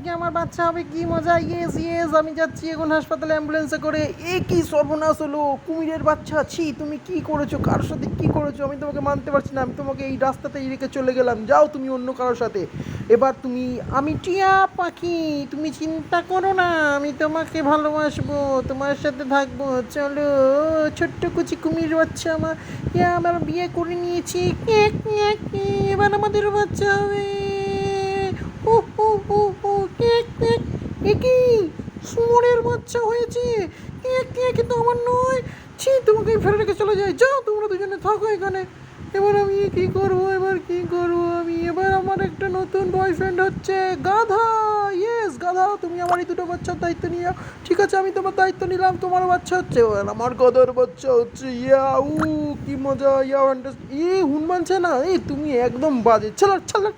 আজকে আমার বাচ্চা হবে কি মজা? ইয়েস ইয়েস আমি যাচ্ছি এখন হাসপাতালে অ্যাম্বুলেন্সে করে। এ কি সর্বনাশ হলো? কুমিরের বাচ্চা, ছি, তুমি কি করেছ? কার সাথে কি করেছ? আমি তোমাকে মানতে পারছি না, আমি তোমাকে এই রাস্তাতেই রেখে চলে গেলাম। যাও তুমি অন্য কারোর সাথে। এবার তুমি, আমি টিয়া পাখি, তুমি চিন্তা করো না, আমি তোমাকে ভালোবাসবো, তোমার সাথে থাকব। চলো, ছোট্ট কুচি কুমির বাচ্চা আমার আমার বিয়ে করে নিয়েছি। এবার আমাদের বাচ্চা হবে। কেক এ কি? শুয়োরের বাচ্চা হয়েছে। কেক কিন্তু আমার নয়। ছি, তোমাকে ফেলে রেখে চলে যায় যাও, তোমরা দুজনে থাকো এখানে। এবার আমি কি করব? এবার কি করব আমি? এবার আমার একটা নতুন বয়ফ্রেন্ড হচ্ছে গাধা। ইয়েস গাধা, তুমি আমার এই দুটো বাচ্চার দায়িত্ব নিয়ে ঠিক আছে, আমি তোমার দায়িত্ব নিলাম। তোমার বাচ্চা হচ্ছে আমার গদার বাচ্চা হচ্ছে। ইয়া উ কি মজা ইয়া ই মানছে না এই তুমি একদম বাজে। চলো চলো